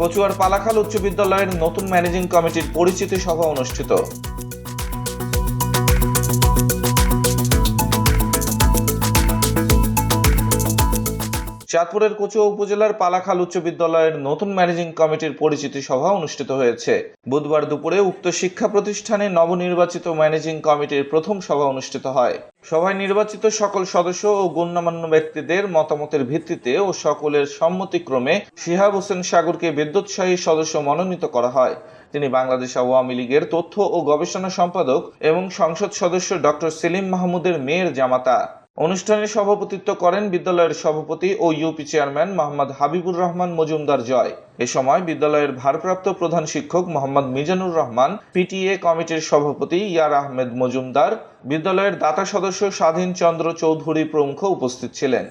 কচুয়ার পালাখাল উচ্চ বিদ্যালয়ের নতুন ম্যানেজিং কমিটির পরিচিতি সভা অনুষ্ঠিত। চাঁদপুরের কচুয়া উপজেলার পালাখাল উচ্চ বিদ্যালয়ের নতুন ম্যানেজিং কমিটির পরিচিতি সভা অনুষ্ঠিত হয়েছে। বুধবার দুপুরে উক্ত শিক্ষা প্রতিষ্ঠানে নবনির্বাচিত ম্যানেজিং কমিটির প্রথম সভা অনুষ্ঠিত হয়। সভায় নির্বাচিত সকল সদস্য ও গণ্যমান্য ব্যক্তিদের মতামতের ভিত্তিতে ও সকলের সম্মতিক্রমে শিহাব হোসেন সাগরকে বিদ্যুৎসাহী সদস্য মনোনীত করা হয়। তিনি বাংলাদেশ আওয়ামী লীগের তথ্য ও গবেষণা সম্পাদক এবং সংসদ সদস্য ডক্টর সেলিম মাহমুদের মেয়ের জামাতা। অনুষ্ঠানে সভাপতিত্ব করেন বিদ্যালয়ের সভাপতি ও ইউপি চেয়ারম্যান মোহাম্মদ হাবিবুর রহমান মজুমদার জয়। এ সময় বিদ্যালয়ের ভারপ্রাপ্ত প্রধান শিক্ষক মোহাম্মদ মিজানুর রহমান, পিটিএ কমিটির সভাপতি ইয়ার আহমেদ মজুমদার, বিদ্যালয়ের দাতা সদস্য স্বাধীন চন্দ্র চৌধুরী প্রমুখ উপস্থিত ছিলেন।